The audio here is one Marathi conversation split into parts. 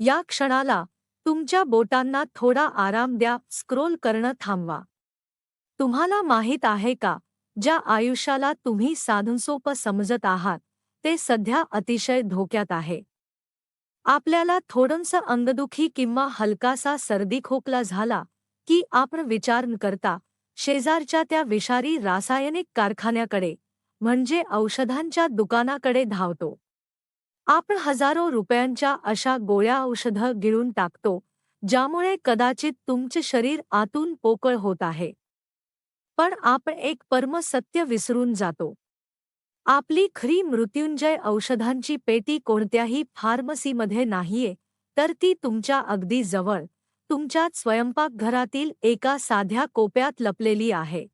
या क्षणाला तुमच्या बोटांना थोडा आराम द्या स्क्रोल करणं थांबवा. तुम्हाला माहीत आहे का ज्या आयुष्याला तुम्ही साधनसोप समजत आहात ते सध्या अतिशय धोक्यात आहे. आपल्याला थोडंसं अंगदुखी किंवा हलकासा सर्दी खोकला झाला की आपण विचार न करता शेजारच्या त्या विषारी रासायनिक कारखान्याकडे म्हणजे औषधांच्या दुकानाकडे धावतो. आपण हजारो रुपयांच्या अशा गोळ्या औषधं गिळून टाकतो ज्यामुळे कदाचित तुमचे शरीर आतून पोकळ होत आहे. पण आपण एक परमसत्य विसरून जातो. आपली खरी मृत्युंजय औषधांची पेटी कोणत्याही फार्मसीमध्ये नाहीये तर ती तुमच्या अगदी जवळ तुमच्या स्वयंपाकघरातील एका साध्या कोप्यात लपलेली आहे.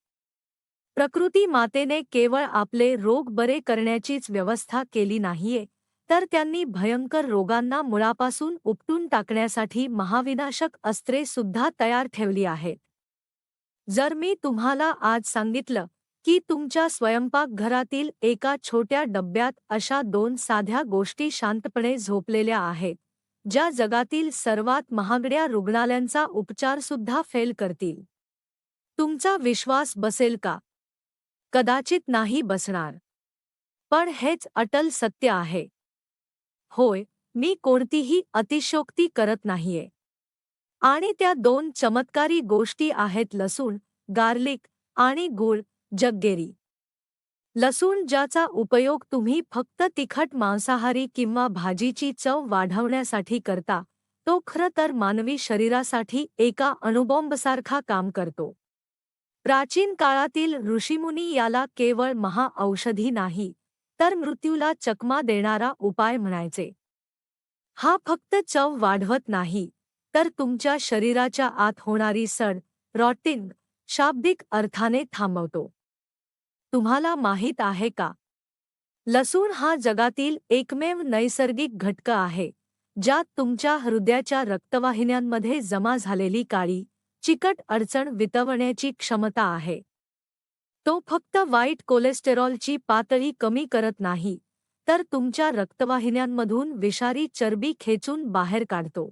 प्रकृती मातेने केवळ आपले रोग बरे करण्याचीच व्यवस्था केली नाहीये तर त्यांनी भयंकर रोगांना मुळापासून उपटून टाकण्यासाठी महाविनाशक अस्त्रे सुद्धा तयार ठेवली आहेत. जर मी तुम्हाला आज सांगितलं की तुमच्या स्वयंपाकघरातील एका छोट्या डब्यात अशा दोन साध्या गोष्टी शांतपणे झोपलेल्या आहेत ज्या जगातील सर्वात महागड्या रुग्णालयांचा उपचारसुद्धा फेल करतील. तुमचा विश्वास बसेल का? कदाचित नाही बसणार. पण हेच अटल सत्य आहे. होय मी कोणतीही अतिशोक्ती करत नाहीये. आणि त्या दोन चमत्कारी गोष्टी आहेत लसूण गार्लिक आणि गूळ जग्गेरी. लसूण ज्याचा उपयोग तुम्ही फक्त तिखट मांसाहारी किंवा भाजीची चव वाढवण्यासाठी करता तो खरं तर मानवी शरीरासाठी एका अणुबॉम्बसारखा काम करतो. प्राचीन काळातील ऋषीमुनी याला केवळ महाऔषधी नाही तर मृत्यूला चकमा देणारा उपाय म्हणायचे. हा फक्त चव वाढवत नाही तर तुमच्या शरीराच्या आत होणारी सड रॉटिंग शाब्दिक अर्थाने थांबवतो. तुम्हाला माहीत आहे का? लसूण हा जगातील एकमेव नैसर्गिक घटक आहे ज्यात तुमच्या हृदयाच्या रक्तवाहिन्यांमध्ये जमा झालेली काळी चिकट अडचण वितवण्याची क्षमता आहे. तो फक्त वाईट कोलेस्टेरॉलची पातळी कमी करत नाही तर तुमच्या रक्तवाहिन्यांमधून विषारी चरबी खेचून बाहेर काढतो.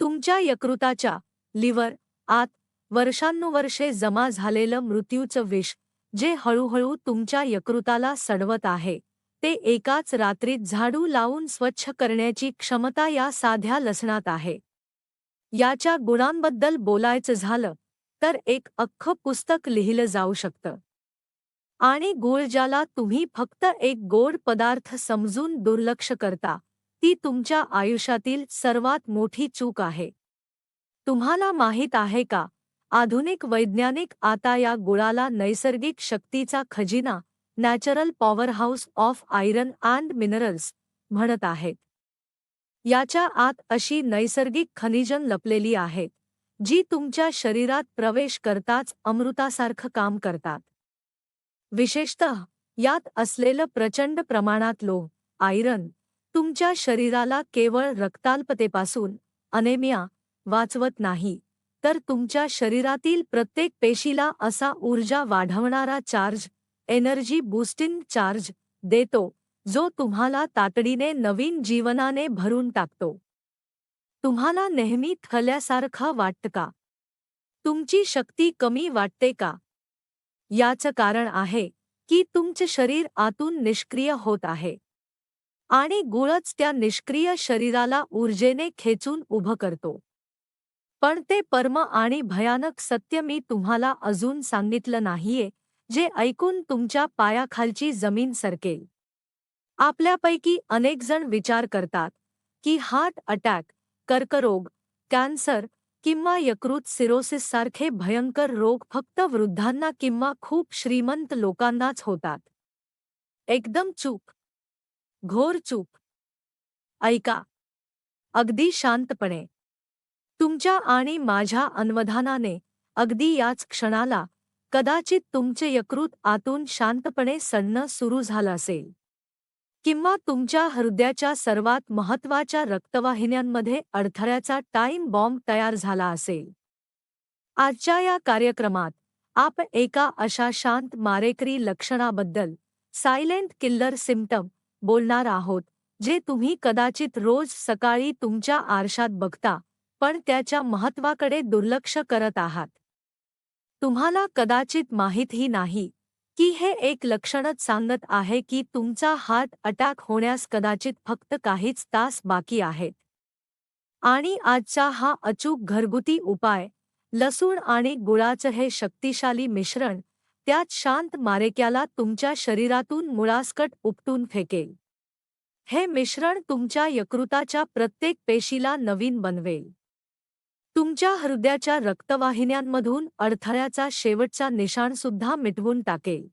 तुमच्या यकृताच्या लिव्हर आत वर्षानुवर्षे जमा झालेलं मृत्यूचं विष जे हळूहळू तुमच्या यकृताला सडवत आहे ते एकाच रात्रीत झाडू लावून स्वच्छ करण्याची क्षमता या साध्या लसणात आहे. याच्या गुणांबद्दल बोलायचं झालं तर एक अख्खं पुस्तक लिहिलं जाऊ शकतं. आणि गुळजाला ज्याला तुम्ही फक्त एक गोड पदार्थ समजून दुर्लक्ष करता ती तुमच्या आयुष्यातील सर्वात मोठी चूक आहे. तुम्हाला माहीत आहे का आधुनिक वैज्ञानिक आता या गुळाला नैसर्गिक शक्तीचा खजिना natural powerhouse of iron and minerals म्हणत आहेत. याच्या आत अशी नैसर्गिक खनिजन लपलेली आहेत. जी तुमच्या शरीरात प्रवेश करताच अमृतासारखं काम करतात. विशेषतः यात असलेलं प्रचंड प्रमाणात लोह आयरन तुमच्या शरीराला केवळ रक्ताल्पतेपासून अनेमिया वाचवत नाही तर तुमच्या शरीरातील प्रत्येक पेशीला असा ऊर्जा वाढवणारा चार्ज एनर्जी बूस्टिंग चार्ज देतो जो तुम्हाला तातडीने नवीन जीवनाने भरून टाकतो. तुम्हाला नेहमी थल्यासारखं वाटतं का? तुमची शक्ती कमी वाटते का? याचं कारण आहे की तुमचे शरीर आतून निष्क्रिय होत आहे. आणि गुळच त्या निष्क्रिय शरीराला ऊर्जेने खेचून उभं करतो. पण ते परम आणि भयानक सत्य मी तुम्हाला अजून सांगितलं नाहीये जे ऐकून तुमच्या पायाखालची जमीन सरकेल. आपल्यापैकी अनेकजण विचार करतात की हार्ट अटॅक कर्करोग कॅन्सर किंवा यकृत सिरोसिससारखे भयंकर रोग फक्त वृद्धांना किंवा खूप श्रीमंत लोकांनाच होतात. एकदम चूक. घोर चूक. ऐका. अगदी शांतपणे. तुमच्या आणि माझ्या अन्वधानाने अगदी याच क्षणाला कदाचित तुमचे यकृत आतून शांतपणे सडणं सुरू झालं असेल. किंवा तुमच्या हृदयाच्या सर्वात महत्त्वाच्या रक्तवाहिन्यांमध्ये अडथळ्याचा टाइम बॉम्ब तयार झाला असेल. आजच्या या कार्यक्रमात आप एका अशा शांत मारेकरी लक्षणाबद्दल सायलेंट किल्लर सिम्टम बोलणार आहोत जे तुम्ही कदाचित रोज सकाळी तुमच्या आरशात बघता पण त्याच्या महत्वाकडे दुर्लक्ष करत आहात. तुम्हाला कदाचित माहीतही नाही की हे एक लक्षणच सांगत आहे की तुमचा हार्ट अटॅक होण्यास कदाचित फक्त काहीच तास बाकी आहेत. आणि आजचा हा अचूक घरगुती उपाय लसूण आणि गुळाचं हे शक्तिशाली मिश्रण त्यात शांत मारेक्याला तुमच्या शरीरातून मुळासकट उपटून फेकेल. हे मिश्रण तुमच्या यकृताच्या प्रत्येक पेशीला नवीन बनवेल. तुमच्या हृदयाच्या रक्तवाहिन्यांमधून अडथळ्याचा शेवटचा निशाणसुद्धा मिटवून टाकेल.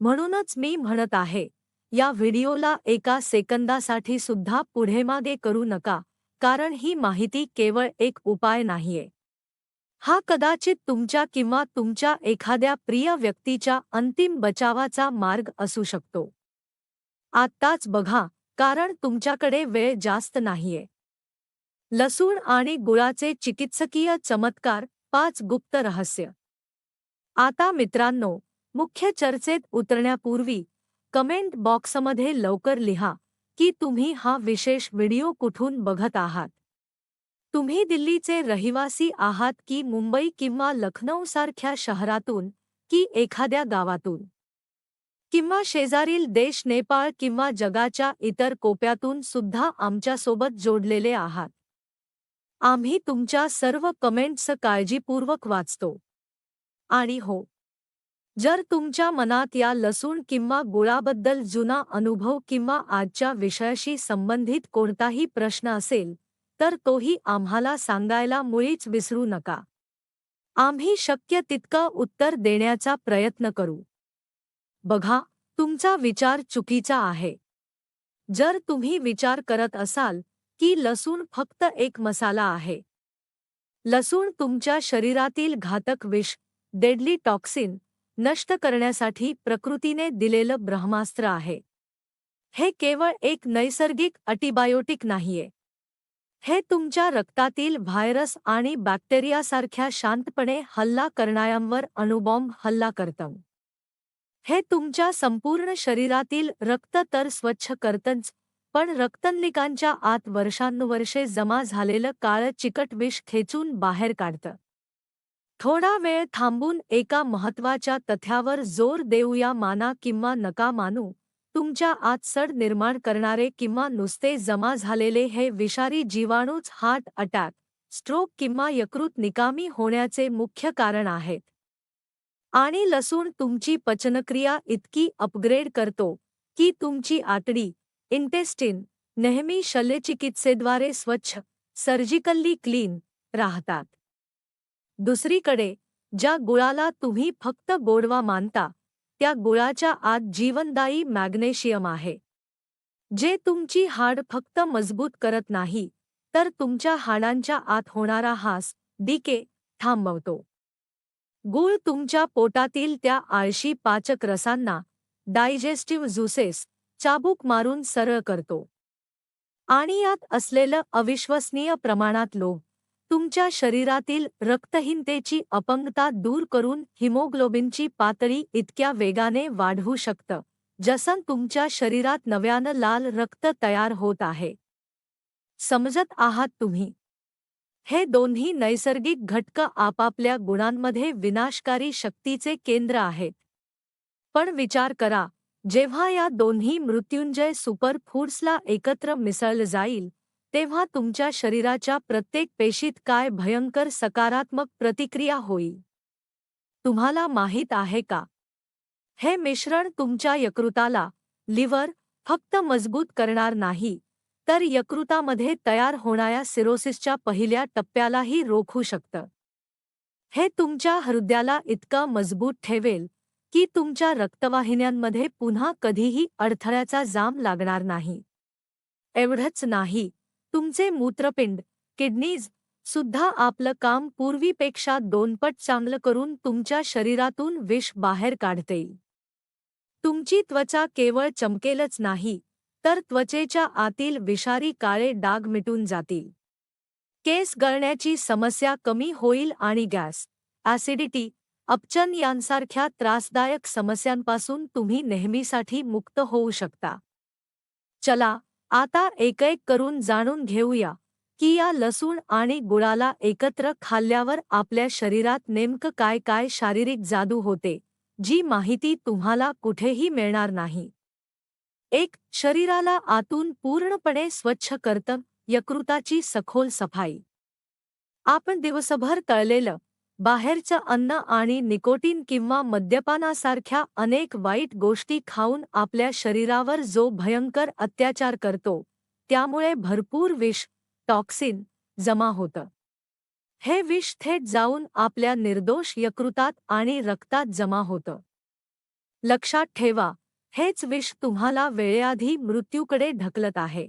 म्हणूनच मी म्हणत आहे या व्हिडिओला एका सेकंदासाठी सुद्धा पुढेमागे करू नका कारण ही माहिती केवळ एक उपाय नाहीये. हा कदाचित तुमच्या किंवा तुमच्या एखाद्या प्रिय व्यक्तीच्या अंतिम बचावाचा मार्ग असू शकतो. आत्ताच बघा कारण तुमच्याकडे वेळ जास्त नाहीये. लसूण आणि गुळाचे चिकित्सकीय चमत्कार पाच गुप्त रहस्य. आता मित्रांनो मुख्य चर्चेत उतरण्यापूर्वी कमेंट बॉक्समध्ये लवकर लिहा की तुम्ही हा विशेष व्हिडिओ कुठून बघत आहात? तुम्ही दिल्लीचे रहिवासी आहात की मुंबई किंवा लखनौसारख्या शहरातून की एखाद्या गावातून? किंवा शेजारील देश नेपाळ किंवा जगाच्या इतर कोप्यातून सुद्धा आमच्यासोबत जोडलेले आहात? आम्ही तुमच्या सर्व कमेंट्स काळजीपूर्वक वाचतो. आणि हो जर तुमच्या मनात या लसूण किंवा गुळाबद्दल जुना अनुभव किंवा आजच्या विषयाशी संबंधित कोणताही प्रश्न असेल तर तोही आम्हाला सांगायला मुळीच विसरू नका. आम्ही शक्य तितकं उत्तर देण्याचा प्रयत्न करू. बघा तुमचा विचार चुकीचा आहे. जर तुम्ही विचार करत असाल की लसूण फक्त एक मसाला आहे. लसूण तुमच्या शरीरातील घातक विष डेडली टॉक्सिन नष्ट करण्यासाठी प्रकृतीने दिलेलं ब्रह्मास्त्र आहे. हे केवळ एक नैसर्गिक अँटीबायोटिक नाहीये. हे तुमच्या रक्तातील व्हायरस आणि बॅक्टेरियासारख्या शांतपणे हल्ला करणाऱ्यांवर अणुबॉम्ब हल्ला करतं. हे तुमच्या संपूर्ण शरीरातील रक्त तर स्वच्छ करतंच पण रक्तनलिकांच्या आत वर्षानुवर्षे जमा झालेलं काळं चिकट विष खेचून बाहेर काढतं. थोडा वेळ थांबून एका महत्त्वाच्या तथ्यावर जोर देऊया माना किंवा नका मानू तुमच्या आत सड निर्माण करणारे किंवा नुसते जमा झालेले हे विषारी जीवाणूच हार्ट अटॅक स्ट्रोक किंवा यकृत निकामी होण्याचे मुख्य कारण आहेत. आणि लसूण तुमची पचनक्रिया इतकी अपग्रेड करतो की तुमची आतडी इंटेस्टिन, नेहमी शल्यचिकित्सेद्वारे स्वच्छ, सर्जिकल्ली क्लीन राहतात. दुसरीकडे, ज्या गुळाला तुम्ही फक्त गोडवा मानता, त्या गुळाच्या आत जीवनदायी मॅग्नेशियम आहे. जे तुमची हाड फक्त मज़बूत करत नाही, तर तुमच्या हाडांच्या आत होणारा हास डीके थांबवतो. गुळ तुमच्या पोटातील त्या आळशी पाचक रसांना डायजेस्टिव्ह ज्युसेस चाबूक मारून सरळ करतो. आणि यात असलेलं अविश्वसनीय प्रमाणात लोभ तुमच्या शरीरातील रक्तहीनतेची अपंगता दूर करून हिमोग्लोबिनची पातळी इतक्या वेगाने वाढवू शकतं जसं तुमच्या शरीरात नव्यानं लाल रक्त तयार होत आहे. समजत आहात तुम्ही? हे दोन्ही नैसर्गिक घटक आपापल्या गुणांमध्ये विनाशकारी शक्तीचे केंद्र आहेत. पण विचार करा जेव्हा या दोन्ही मृत्युंजय सुपर फूड्सला एकत्र मिसळलं जाईल तेव्हा तुमच्या शरीराच्या प्रत्येक पेशीत काय भयंकर सकारात्मक प्रतिक्रिया होईल. तुम्हाला माहीत आहे का? हे मिश्रण तुमच्या यकृताला लिव्हर फक्त मजबूत करणार नाही तर यकृतामध्ये तयार होणाऱ्या सिरोसिसच्या पहिल्या टप्प्यालाही रोखू शकतं. हे तुमच्या हृदयाला इतकं मजबूत ठेवेल की तुमच्या रक्तवाहिन्यांमध्ये पुन्हा कधीही अडथळ्याचा जाम लागणार नाही. एवढंच नाही तुमचे मूत्रपिंड किडनीज सुद्धा आपलं काम पूर्वीपेक्षा दोनपट चांगलं करून तुमच्या शरीरातून विष बाहेर काढते. तुमची त्वचा केवळ चमकेलच नाही तर त्वचेच्या आतील विषारी काळे डाग मिटून जातील. केस गळण्याची समस्या कमी होईल आणि गॅस ॲसिडिटी अपचन यांसारख्या त्रासदायक समस्यांपासून तुम्ही नेहमीसाठी मुक्त होऊ शकता. चला आता एक एक करून जाणून घेऊया की या लसूण आणि गुळाला एकत्र खाल्ल्यावर आपल्या शरीरात नेमकं काय काय शारीरिक जादू होते जी माहिती तुम्हाला कुठेही मिळणार नाही. एक शरीराला आतून पूर्णपणे स्वच्छ करतं यकृताची सखोल सफाई. आपण दिवसभर तळलेलं बाहेरचं अन्न आणि निकोटीन किंवा मद्यपानासारख्या अनेक वाईट गोष्टी खाऊन आपल्या शरीरावर जो भयंकर अत्याचार करतो त्यामुळे भरपूर विष टॉक्सिन जमा होतं. हे विष थेट जाऊन आपल्या निर्दोष यकृतात आणि रक्तात जमा होतं. लक्षात ठेवा हेच विष तुम्हाला वेळेआधी मृत्यूकडे ढकलत आहे.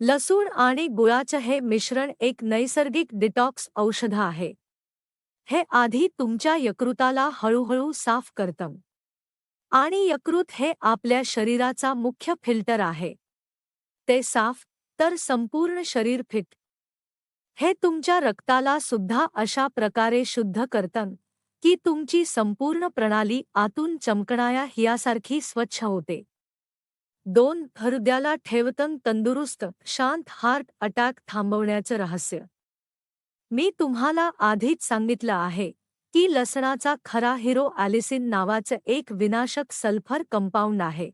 लसूण आणि गुळाचं हे मिश्रण एक नैसर्गिक डिटॉक्स औषध आहे. हे आधी तुमच्या यकृताला हळूहळू साफ करतं. आणि यकृत हे आपल्या शरीराचा मुख्य फिल्टर आहे. ते साफ तर संपूर्ण शरीर फिट. हे तुमच्या रक्ताला सुद्धा अशा प्रकारे शुद्ध करतं की तुमची संपूर्ण प्रणाली आतून चमकणाया हियासारखी स्वच्छ होते. दोन हृदयाला ठेवतं तंदुरुस्त शांत हार्ट अटॅक थांबवण्याचं रहस्य. मी तुम्हाला आधीच सांगितलं आहे की लसणाचा खरा हिरो ॲलिसिन नावाचं एक विनाशक सल्फर कंपाऊंड आहे.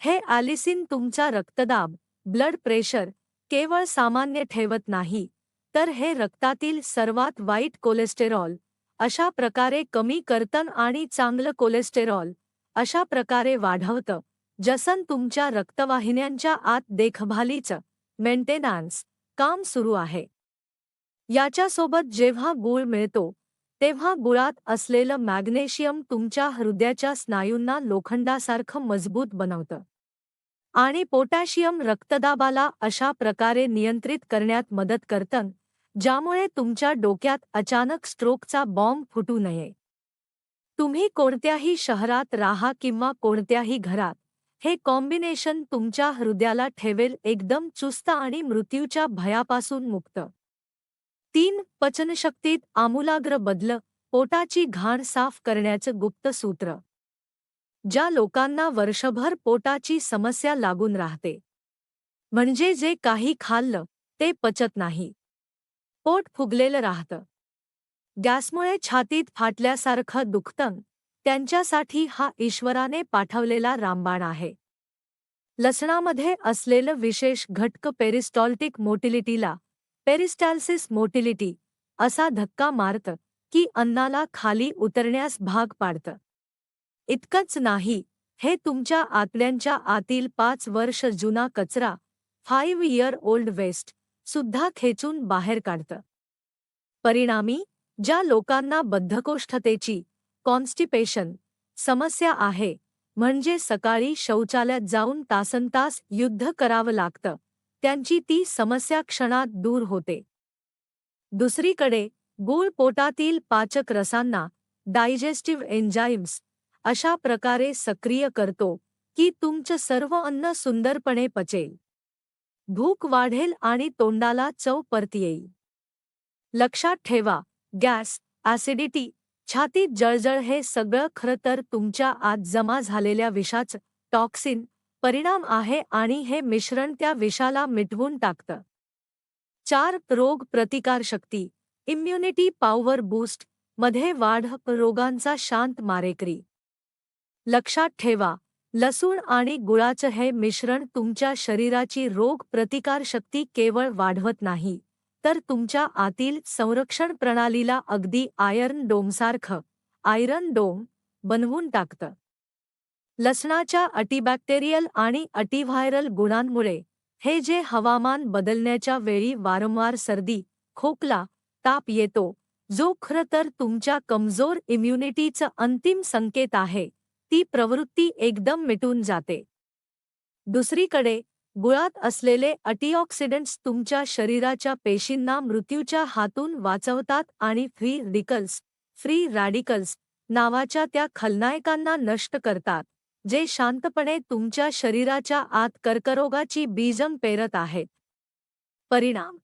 हे ॲलिसिन तुमचा रक्तदाब ब्लड प्रेशर केवळ सामान्य ठेवत नाही तर हे रक्तातील सर्वात वाईट कोलेस्टेरॉल अशा प्रकारे कमी करतं आणि चांगलं कोलेस्टेरॉल अशा प्रकारे वाढवतं जसन तुमच्या रक्तवाहिन्यांच्या आत देखभालीचं मेंटेनन्स काम सुरू आहे. याच्यासोबत जेव्हा गुळ मिळतो तेव्हा गुळात असलेलं मॅग्नेशियम तुमच्या हृदयाच्या स्नायूंना लोखंडासारखं मजबूत बनवतं. आणि पोटॅशियम रक्तदाबाला अशा प्रकारे नियंत्रित करण्यात मदत करतं ज्यामुळे तुमच्या डोक्यात अचानक स्ट्रोकचा बॉम्ब फुटू नये. तुम्ही कोणत्याही शहरात राहा किंवा कोणत्याही घरात हे कॉम्बिनेशन तुमच्या हृदयाला ठेवेल एकदम चुस्त आणि मृत्यूच्या भयापासून मुक्त. तीन पचनशक्तीत आमूलाग्र बदल पोटाची घाण साफ करण्याचं गुप्त सूत्र. ज्या लोकांना वर्षभर पोटाची समस्या लागून राहते. म्हणजे जे काही खाल्लं ते पचत नाही. पोट फुगलेलं राहतं. गॅसमुळे छातीत फाटल्यासारखं दुखतं त्यांच्यासाठी हा ईश्वराने पाठवलेला रामबाण आहे. लसणामध्ये असलेलं विशेष घटक पेरिस्टॉल्टिक मोटिलिटीला पेरिस्टॅल्सिस मोटिलिटी असा धक्का मारतं की अन्नाला खाली उतरण्यास भाग पाडतं. इतकंच नाही हे तुमच्या आतड्यांच्या आतील पाच वर्ष जुना कचरा फाईव्ह इयर ओल्ड वेस्ट सुद्धा खेचून बाहेर काढतं. परिणामी ज्या लोकांना बद्धकोष्ठतेची कॉन्स्टिपेशन समस्या आहे म्हणजे सकाळी शौचालयात जाऊन तासनतास युद्ध करावं लागतं. त्यांची ती समस्या क्षणात दूर होते. दुसरीकडे गूळ पोटातील पाचक रसांना डायजेस्टिव्ह एन्जाइम्स अशा प्रकारे सक्रिय करतो की तुमचं सर्व अन्न सुंदरपणे पचेल. भूक वाढेल आणि तोंडाला चव परत येईल. लक्षात ठेवा गॅस ॲसिडिटी छातीत जळजळ हे सगळं खरं तर तुमच्या आत जमा झालेल्या विषाचं टॉक्सिन परिणाम आहे आणि हे मिश्रण त्या विषाला मिटवून टाकतं. चार रोग प्रतिकारशक्ती इम्युनिटी पॉवर बूस्टमध्ये वाढ रोगांचा शांत मारेकरी. लक्षात ठेवा लसूण आणि गुळाचं हे मिश्रण तुमच्या शरीराची रोग प्रतिकारशक्ती केवळ वाढवत नाही तर तुमच्या आतील संरक्षण प्रणालीला अगदी आयर्न डोमसारखं आयरन डोम बनवून टाकतं. लसणाच्या अटीबॅक्टेरियल आणि अटीव्हायरल गुणांमुळे हे जे हवामान बदलण्याच्या वेळी वारंवार सर्दी खोकला ताप येतो जो खरं तर तुमच्या कमजोर इम्युनिटीचं अंतिम संकेत आहे ती प्रवृत्ती एकदम मिटून जाते. दुसरीकडे गुळात असलेले अटीऑक्सिडंट्स तुमच्या शरीराच्या पेशींना मृत्यूच्या हातून वाचवतात आणि फ्री रिकल्स फ्री रॅडिकल्स नावाच्या त्या खलनायकांना नष्ट करतात. जे शांतपणे तुमच्या शरीराच्या आत कर्करोगाची बीजम पेरत आहेत. परिणाम?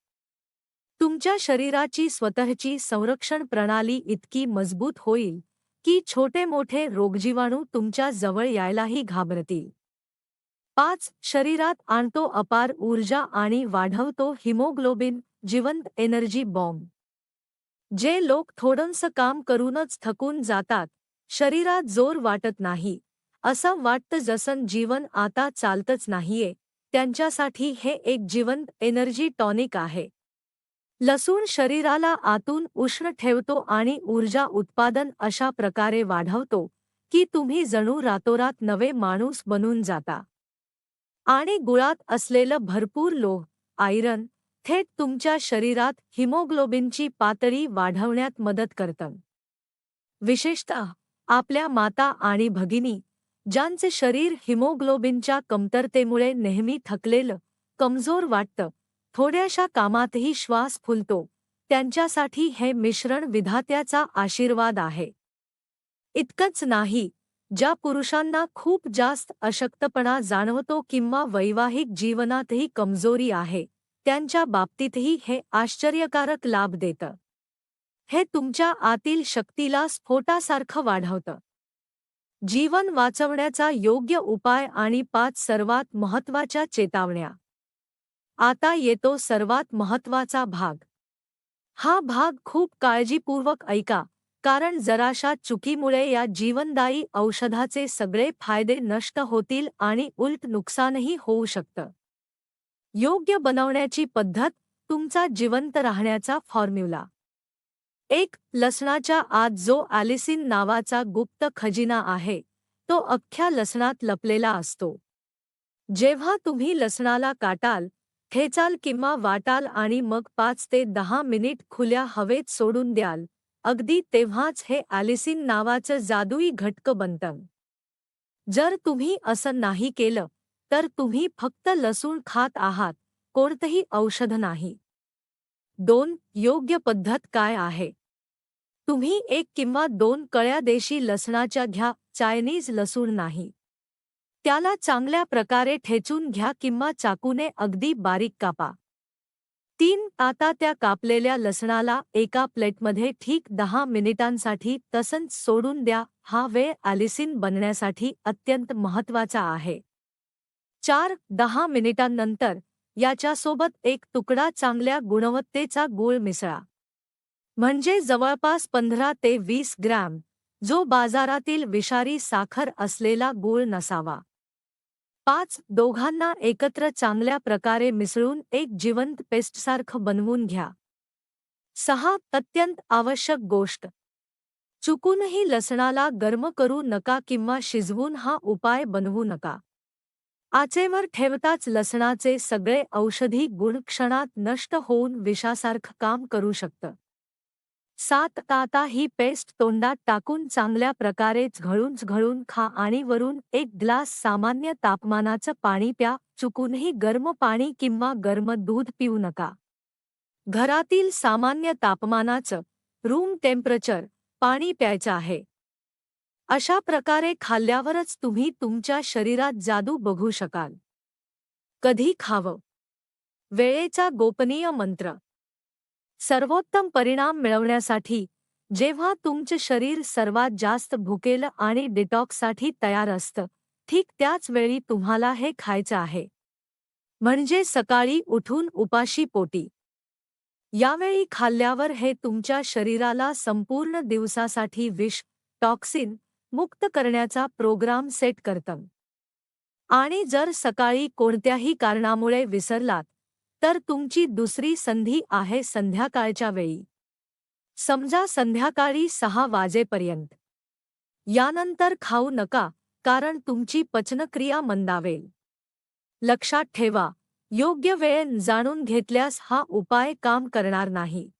तुमच्या शरीराची स्वतःची संरक्षण प्रणाली इतकी मजबूत होईल की छोटे मोठे रोगजीवाणू तुमच्या जवळ यायलाही घाबरतील. पाच शरीरात आणतो अपार ऊर्जा आणि वाढवतो हिमोग्लोबिन जिवंत एनर्जी बॉम्ब. जे लोक थोडंसं काम करूनच थकून जातात शरीरात जोर वाटत नाही. असं वाटतं जसं जीवन आता चालतच नाहीये. त्यांच्यासाठी हे एक जिवंत एनर्जी टॉनिक आहे. लसूण शरीराला आतून उष्ण ठेवतो आणि ऊर्जा उत्पादन अशा प्रकारे वाढवतो की तुम्ही जणू रातोरात नवे माणूस बनून जाता. आणि गुळात असलेलं भरपूर लोह आयरन थेट तुमच्या शरीरात हिमोग्लोबिनची पातळी वाढवण्यात मदत करतं. विशेषतः आपल्या माता आणि भगिनी ज्यांचे शरीर हिमोग्लोबिनच्या कमतरतेमुळे नेहमी थकलेलं कमजोर वाटतं थोड्याशा कामातही श्वास फुलतो त्यांच्यासाठी हे मिश्रण विधात्याचा आशीर्वाद आहे. इतकंच नाही ज्या पुरुषांना खूप जास्त अशक्तपणा जाणवतो किंवा वैवाहिक जीवनातही कमजोरी आहे त्यांच्या बाबतीतही हे आश्चर्यकारक लाभ देतं. हे तुमच्या आतील शक्तीला स्फोटासारखं वाढवतं. जीवन वाचवण्याचा योग्य उपाय आणि पाच सर्वात महत्त्वाच्या चेतावण्या. आता येतो सर्वात महत्त्वाचा भाग. हा भाग खूप काळजीपूर्वक ऐका कारण जराशा चुकीमुळे या जीवनदायी औषधाचे सगळे फायदे नष्ट होतील आणि उलट नुकसानही होऊ शकतं. योग्य बनवण्याची पद्धत तुमचा जिवंत राहण्याचा फॉर्म्युला. एक लसणाच्या आत जो ॲलिसिन नावाचा गुप्त खजिना आहे तो अख्ख्या लसणात लपलेला असतो. जेव्हा तुम्ही लसणाला काटाल ठेचाल किंवा वाटाल आणि मग पाच ते दहा मिनिट खुल्या हवेत सोडून द्याल अगदी तेव्हाच हे ॲलिसिन नावाचं जादुई घटक बनतं. जर तुम्ही असं नाही केलं तर तुम्ही फक्त लसूण खात आहात कोणतंही औषध नाही. दोन योग्य पद्धत काय आहे? तुम्ही एक किंवा दोन कळ्या देशी लसणाच्या घ्या चायनीज लसूण नाही. त्याला चांगल्या प्रकारे ठेचून घ्या किंवा चाकूने अगदी बारीक कापा. तीन आता त्या कापलेल्या लसणाला एका प्लेटमध्ये ठीक दहा मिनिटांसाठी तसंच सोडून द्या हा वेळ ॲलिसिन बनण्यासाठी अत्यंत महत्त्वाचा आहे. चार दहा मिनिटांनंतर याच्यासोबत एक तुकडा चांगल्या गुणवत्तेचा गूळ मिसळा. म्हणजे जवळपास पंधरा ते वीस ग्रॅम जो बाजारातील विषारी साखर असलेला गूळ नसावा. पाच दोघांना एकत्र चांगल्या प्रकारे मिसळून एक जिवंत पेस्टसारखं बनवून घ्या. सहा अत्यंत आवश्यक गोष्ट. चुकूनही लसणाला गर्म करू नका किंवा शिजवून हा उपाय बनवू नका. आचेवर ठेवताच लसणाचे सगळे औषधी गुण क्षणात नष्ट होऊन विषासारखं काम करू शकतं. सात ताता ही पेस्ट तोंडात टाकून चांगल्या प्रकारे झघळून घळून खा आणि वरून एक ग्लास सामान्य तापमानाचं पाणी प्या चुकूनही गर्म पाणी किंवा गर्म दूध पिऊ नका. घरातील सामान्य तापमानाचं रूम टेम्परेचर पाणी प्यायचं आहे. अशा प्रकारे खाल्ल्यावरच तुम्ही तुमच्या शरीरात जादू बघू शकाल. कधी खावं? वेळेचा गोपनीय मंत्र. सर्वोत्तम परिणाम मिळवण्यासाठी जेव्हा तुमचे शरीर सर्वात जास्त भुकेल आणि डिटॉक्ससाठी तयार असतं ठीक त्याच वेळी तुम्हाला हे खायचं आहे. म्हणजे सकाळी उठून उपाशी पोटी. यावेळी खाल्ल्यावर हे तुमच्या शरीराला संपूर्ण दिवसासाठी विष टॉक्सिन मुक्त करण्याचा प्रोग्राम सेट करतं. आणि जर सकाळी कोणत्याही कारणामुळे विसरलात तर तुमची दुसरी संधी आहे संध्याकाळच्या वेळी. समजा संध्याकाळी सहा वाजेपर्यंत. यानंतर खाऊ नका कारण तुमची पचनक्रिया मंदावेल. लक्षात ठेवा योग्य वेळ जाणून घेतल्यास हा उपाय काम करणार नाही.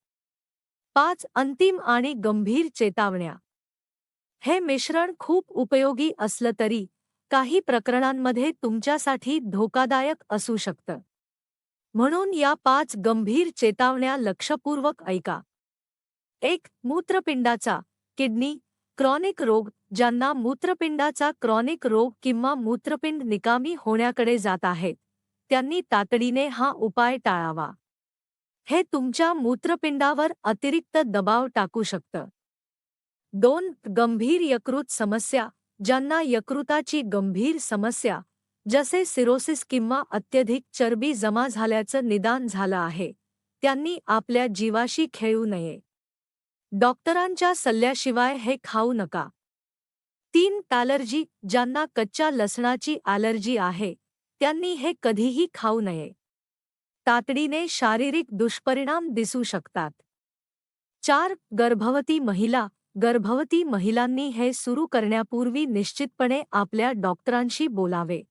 पाच अंतिम आणि गंभीर चेतावण्या. हे मिश्रण खूप उपयोगी असलं तरी काही प्रकरणांमध्ये तुमच्यासाठी धोकादायक असू शकतं. म्हणून या पाच गंभीर चेतावण्या लक्षपूर्वक ऐका. एक मूत्रपिंडाचा किडनी क्रॉनिक रोग ज्यांना मूत्रपिंडाचा क्रॉनिक रोग किंवा मूत्रपिंड निकामी होण्याकडे जात आहेत त्यांनी तातडीने हा उपाय टाळावा. हे तुमच्या मूत्रपिंडावर अतिरिक्त दबाव टाकू शकतं. दोन गंभीर यकृत समस्या ज्यांना यकृताची गंभीर समस्या जसे सिरोसिस किंवा अत्यधिक चरबी जमा झाल्याचं निदान झालं आहे त्यांनी आपल्या जीवाशी खेळू नये. डॉक्टरांच्या सल्ल्याशिवाय हे खाऊ नका. तीन ॲलर्जी ज्यांना कच्च्या लसणाची ॲलर्जी आहे त्यांनी हे कधीही खाऊ नये. तातडीने शारीरिक दुष्परिणाम दिसू शकतात. चार गर्भवती महिला गर्भवती महिलांनी हे सुरू करण्यापूर्वी निश्चितपणे आपल्या डॉक्टरांशी बोलावे.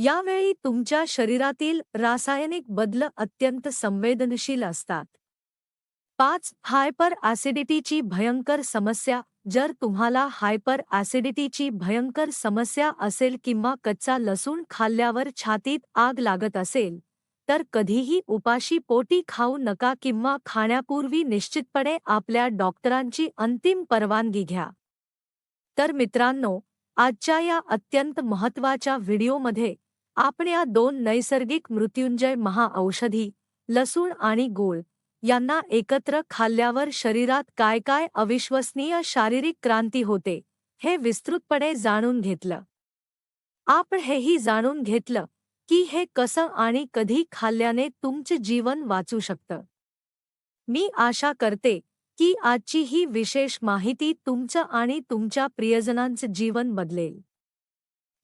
यावेळी तुमच्या शरीरातील रासायनिक बदल अत्यंत संवेदनशील असतात. पाच हायपर ॲसिडिटीची भयंकर समस्या. जर तुम्हाला हायपर ॲसिडिटीची भयंकर समस्या असेल किंवा कच्चा लसूण खाल्ल्यावर छातीत आग लागत असेल तर कधीही उपाशी पोटी खाऊ नका किंवा खाण्यापूर्वी निश्चितपणे आपल्या डॉक्टरांची अंतिम परवानगी घ्या. तर मित्रांनो आजच्या या अत्यंत महत्त्वाच्या व्हिडिओमध्ये आपण या दोन नैसर्गिक मृत्युंजय महाऔषधी लसूण आणि गूळ यांना एकत्र खाल्ल्यावर शरीरात काय काय अविश्वसनीय शारीरिक क्रांती होते हे विस्तृतपणे जाणून घेतलं. आपण हेही जाणून घेतलं की हे कसं आणि कधी खाल्ल्याने तुमचे जीवन वाचू शकतं. मी आशा करते की आजची ही विशेष माहिती तुमचं आणि तुमच्या प्रियजनांचं जीवन बदलेल.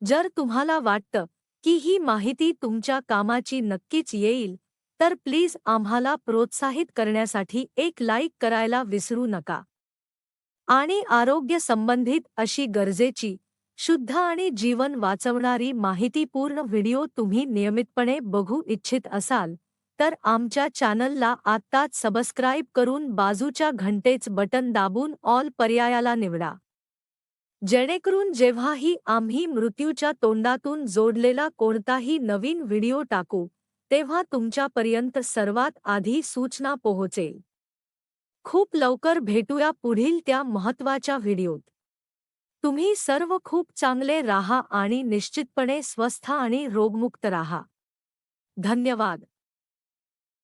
जर तुम्हाला वाटतं की ही माहिती तुमच्या कामाची नक्कीच येईल तर प्लीज आम्हाला प्रोत्साहित करण्यासाठी एक लाईक करायला विसरू नका. आणि आरोग्य संबंधित अशी गरजेची शुद्ध आणि जीवन वाचवणारी माहितीपूर्ण व्हिडिओ तुम्ही नियमितपणे बघू इच्छित असाल तर आमच्या चॅनलला आत्ताच सबस्क्राईब करून बाजूच्या घंटेच बटन दाबून ऑल पर्यायाला निवडा. जेणेकरून जेव्हाही आम्ही मृत्यूच्या तोंडातून जोडलेला कोणताही नवीन व्हिडिओ टाकू तेव्हा तुमच्यापर्यंत सर्वात आधी सूचना पोहोचेल. खूप लवकर भेटूया पुढील त्या महत्त्वाच्या व्हिडिओत. तुम्ही सर्व खूप चांगले राहा आणि निश्चितपणे स्वस्थ आणि रोगमुक्त राहा. धन्यवाद.